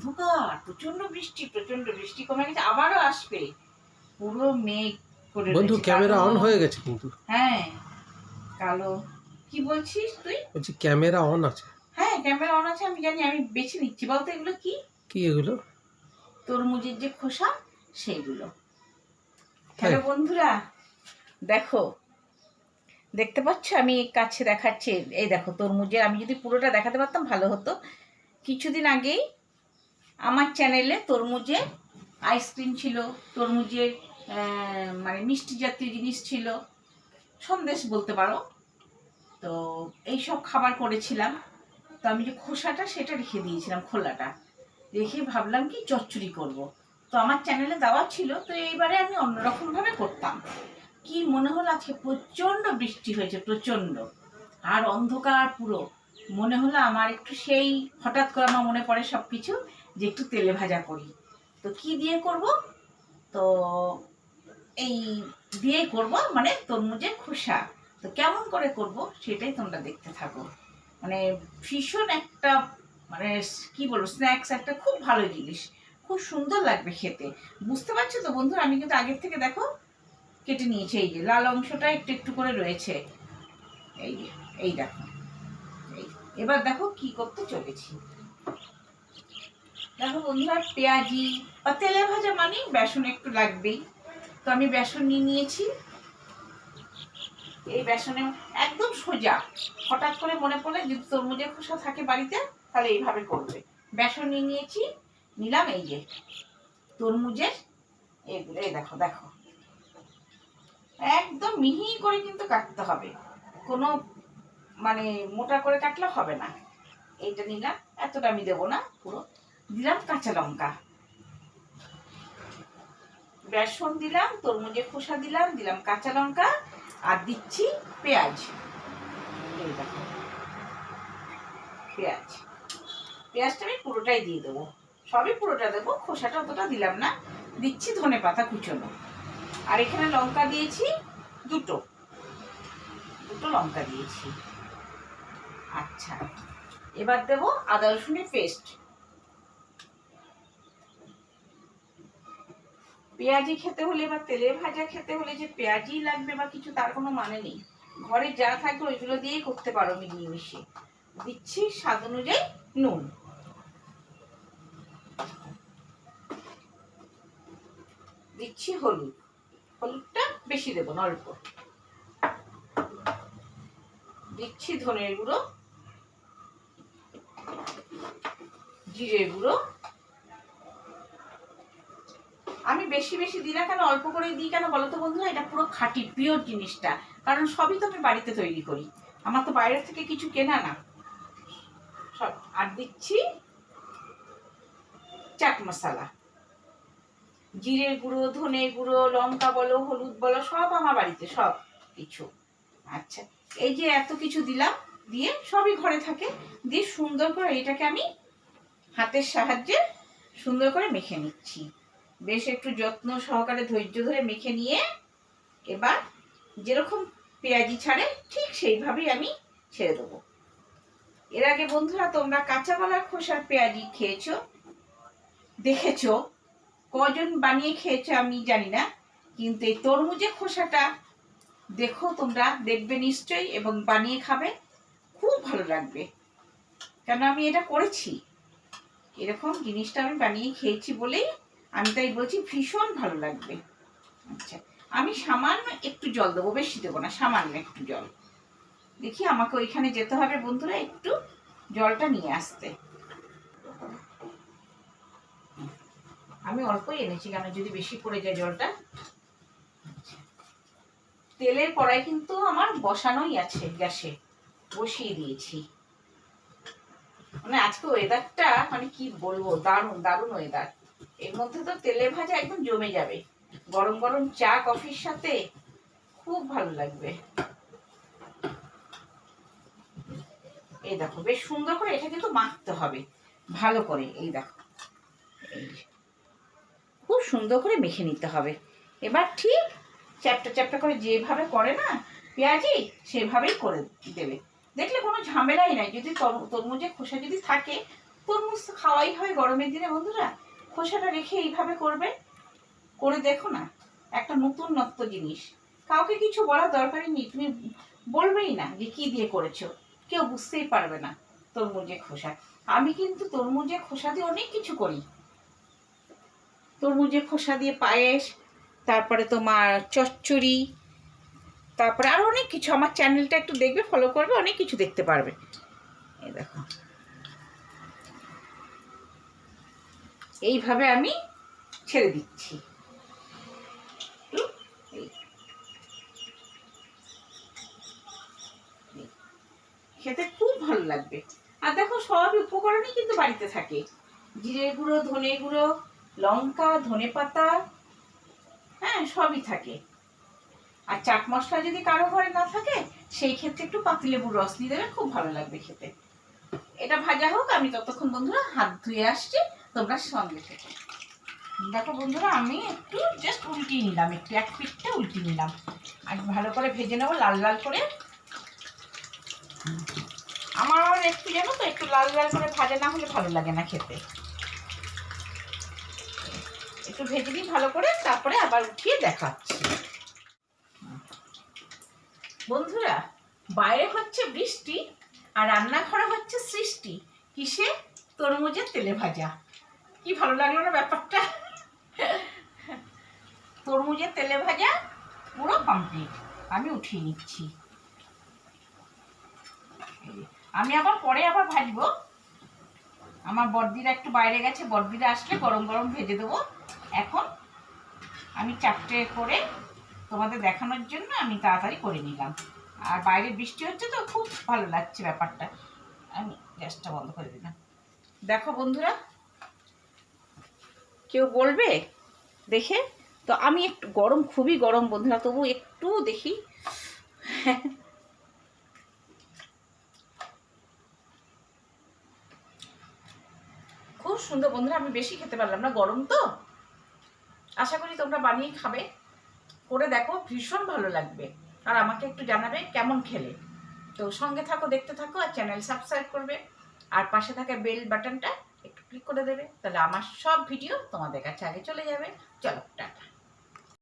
অন্ধকার প্রচণ্ড বৃষ্টি প্রচণ্ড বৃষ্টি কমে গেছে আবারও আসবে। পুরো মেঘ করে বন্ধু ক্যামেরা অন হয়ে গেছে কিন্তু। হ্যাঁ কালো। কি বলছিস তুই? বলছি ক্যামেরা অন আছে। হ্যাঁ ক্যামেরা অন আছে আমি জানি আমি বেছে নিচ্ছি। বলতো এগুলো কি? কি এগুলো? তরমুজের যে খোসা সেইগুলো। তাই? হ্যালো বন্ধুরা দেখো দেখতে পাচ্ছ? আমি কাছে দেখাচ্ছি। এই দেখো তরমুজের আমি যদি পুরোটা দেখাতে পারতাম ভালো হতো। কিছুদিন আগেই আমার চ্যানেলে তরমুজের আইসক্রিম ছিল তরমুজের মানে মিষ্টি জাতীয় জিনিস ছিল। সন্দেশ বলতে পারো। তো এই সব খাবার করেছিলাম। তো আমি যে খোসাটা, সেটা রেখে দিয়েছিলাম খোলাটা। রেখে ভাবলাম কি চচ্চড়ি করব। তো আমার চ্যানেলে দেওয়া ছিল, তো এইবারে আমি অন্যরকমভাবে করতাম। কি মনে হলো আজকে? প্রচণ্ড বৃষ্টি হয়েছে, প্রচণ্ড। আর অন্ধকার পুরো। মনে হলো আমার একটু সেই, হঠাৎ করে আমার মনে পড়ে সব কিছু যে একটু তেলে ভাজা করি। তো কি দিয়ে করব? তো এই দিয়ে করব মানে তরমুজের খোসা। তো কেমন করে করব সেটাই তোমরা দেখতে থাকো। মানে ভীষণ একটা মানে কি বলব স্ন্যাক্স একটা খুব ভালো জিনিস। খুব সুন্দর লাগবে খেতে। বুঝতে পারছ তো বন্ধুরা? আমি কিন্তু আগের থেকে দেখো, কেটে নিয়েছি। এই যে লাল অংশটা একটু একটু করে রয়েছে। এই এই দেখো। এবার দেখো কি করতে চলেছি। দেখো বন্ধুরা, পেঁয়াজি বা তেলে ভাজা মানে বেসন একটু লাগবেই। তো আমি বেসন নিয়ে নিয়েছি। এই বেসনে একদম সোজা, হঠাৎ করে মনে পড়লে যদি তরমুজের খোসা থাকে বাড়িতে, তাহলে এইভাবে করবে। বেসন নিয়ে নিয়েছি, নিলাম এই যে তরমুজের এইগুলো এই দেখো দেখো। একদম মিহি করে কিন্তু কাটতে হবে। কোনো মানে মোটা করে কাটলে হবে না। এইটা নিলাম, এতটা আমি দেবো না পুরো। দিলাম কাঁচা লঙ্কা। বেসন দিলাম, তরমুজের খোসা দিলাম দিলাম কাঁচা লঙ্কা আর দিচ্ছি পেঁয়াজ। পেঁয়াজ। পেঁয়াজটা আমি পুরোটাই দিয়ে দেবো। সবই পুরোটা দেবো, খোসাটা অতটা দিলাম না। দিচ্ছি ধনে পাতা কুচোনো। আর এখানে লঙ্কা দিয়েছি দুটো। দুটো লঙ্কা দিয়েছি। আচ্ছা এবার দেবো আদা রসুনের পেস্ট। পেঁয়াজি খেতে হলে বা তেলে ভাজা খেতে হলে যে পেঁয়াজি লাগবে বা কিছু, তার কোনো মানে নেই। ঘরে যা থাকবে ওইগুলো দিয়েই করতে পারো মিলিয়ে মিশিয়ে। দিচ্ছি স্বাদ অনুযায়ী নুন। দিচ্ছি হলুদ। হলুদটা বেশি দেবো না, অল্প। দিচ্ছি ধনের গুঁড়ো জিরে গুঁড়ো আমি বেশি বেশি দিই না কেন? অল্প করে দিই কেন বলো তো বন্ধুরা? এটা পুরো খাঁটি পিওর জিনিসটা। কারণ সবই তো আমি বাড়িতে তৈরি করি। আমার তো বাইরের থেকে কিছু কেনা না। সব, আর দিচ্ছি চাট মশলা। জিরের গুঁড়ো, ধনে গুঁড়ো, লঙ্কা বলো, হলুদ বলো, সব আমার বাড়িতে, সব কিছু। আচ্ছা এই যে এত কিছু দিলাম, দিয়ে সবই ঘরে থাকে। দিয়ে সুন্দর করে এটাকে আমি হাতের সাহায্যে সুন্দর করে মেখে নিচ্ছি। বেশ একটু যত্ন সহকারে ধৈর্য ধরে মেখে নিয়ে এবার যেরকম পেঁয়াজি ছাড়ে ঠিক সেইভাবেই আমি ছেড়ে দেবো। এর আগে বন্ধুরা তোমরা কাঁচা কলার খোসার পেঁয়াজি খেয়েছো? দেখেছ? কজন বানিয়ে খেয়েছো আমি জানি না, কিন্তু এই তরমুজের খোসাটা দেখো তোমরা, দেখবে নিশ্চয়ই এবং বানিয়ে খাবে। খুব ভালো লাগবে। কেন আমি এটা করেছি? এরকম জিনিসটা আমি বানিয়ে খেয়েছি বলেই আমি তাই বলছি ভীষণ ভালো লাগবে। আচ্ছা আমি সামান্য একটু জল দেবো, বেশি দেবো না, সামান্য একটু জল। দেখি আমাকে ওইখানে যেতে হবে বন্ধুরা, একটু জলটা নিয়ে আসতে। আমি অল্পই এনেছি কেন, যদি বেশি পড়ে যায় জলটা। তেলের কড়াই কিন্তু আমার বসানোই আছে গ্যাসে, বসিয়ে দিয়েছি। মানে আজকে ওয়েদারটা মানে কি বলব, দারুণ দারুণ ওয়েদার এর মধ্যে তো তেলে ভাজা একদম জমে যাবে। গরম গরম চা, কফির সাথে খুব ভালো লাগবে। এই দেখো, বেশ সুন্দর করে এটা কিন্তু মাখতে হবে। ভালো করে, এই দেখো। খুব সুন্দর করে মেখে নিতে হবে। এবার ঠিক চ্যাপটা চ্যাপটা করে যেভাবে করে না, পেঁয়াজি, সেভাবেই করে দেবে। দেখলে কোনো ঝামেলাই নাই। যদি তর- তরমুজের খোসা যদি থাকে, তরমুজ খাওয়াই হয় গরমের দিনে, বন্ধুরা। খোসাটা রেখে এইভাবে করবে? করে দেখো না, একটা নতুন নত্ব জিনিস। কাউকে কিছু বলার দরকারই নেই, তুমি বলবেই না যে কি দিয়ে করেছ। কেউ বুঝতেই পারবে না তরমুজের খোসা। আমি কিন্তু তরমুজের খোসা দিয়ে অনেক কিছু করি। তরমুজের খোসা দিয়ে পায়েস, তারপরে তোমার চচ্চড়ি, তারপরে আরও অনেক কিছু। আমার চ্যানেলটা একটু দেখবে ফলো করবে, অনেক কিছু দেখতে পারবে। এই দেখো। এইভাবে আমি ছেড়ে দিচ্ছি। খেতে খুব ভালো লাগবে। আর দেখো সব উপকরণই কিন্তু বাড়িতে থাকে। জিরে গুঁড়ো, ধনে গুঁড়ো, লঙ্কা, ধনে পাতা হ্যাঁ সবই থাকে। আর চাট মশলা যদি কারও ঘরে না থাকে, সেই ক্ষেত্রে একটু পাতিলেবুর রস দিয়ে দেবে, খুব ভালো লাগবে খেতে। এটা ভাজা হোক, আমি ততক্ষণ বন্ধুরা হাত ধুয়ে আসছি। তোমরা সঙ্গে থেকে। দেখো বন্ধুরা, আমি একটু জাস্ট উল্টিয়ে নিলাম, একটু এক পিঠটা উল্টিয়ে নিলাম। আর ভালো করে ভেজে নেব, লাল লাল করে। আমার আবার একটু জানো তো, একটু লাল লাল করে ভাজা না হলে ভালো লাগে না খেতে। একটু ভেজে নিই ভালো করে, তারপরে আবার উঠিয়ে দেখাচ্ছি। বন্ধুরা, বাইরে হচ্ছে বৃষ্টি আর রান্নাঘরে হচ্ছে সৃষ্টি। কিসে? তরমুজের তেলে ভাজা। কি ভালো লাগল না ব্যাপারটা? তরমুজের তেলে ভাজা পুরো কমপ্লিট আমি উঠিয়ে নিচ্ছি। আমি আবার পরে আবার ভাজবো। আমার বর্দিরা একটু বাইরে গেছে, বর্দিরা আসলে গরম গরম ভেজে দেবো। এখন আমি চারটে করে তোমাদের দেখানোর জন্য আমি তাড়াতাড়ি করে নিলাম। আর বাইরে বৃষ্টি হচ্ছে তো খুব ভালো লাগছে ব্যাপারটা। আমি গ্যাসটা বন্ধ করে দিলাম। দেখো বন্ধুরা কেউ বলবে? দেখে? তো আমি একটু গরম, খুবই গরম বন্ধুরা তবু একটু দেখি। খুব সুন্দর বন্ধুরা, আমি বেশি খেতে পারলাম না, গরম তো। আশা করি তোমরা বানিয়ে খাবে। করে দেখো, ভীষণ ভালো লাগবে। আর আমাকে একটু জানাবে কেমন খেলে। তো সঙ্গে থাকো, দেখতে থাকো, আর চ্যানেল সাবস্ক্রাইব করবে। আর পাশে থাকা বেল বাটনটা ক্লিক করে দেবে। তাহলে আমার সব ভিডিও তোমাদের কাছে আগে চলে যাবে। চলো টাটা।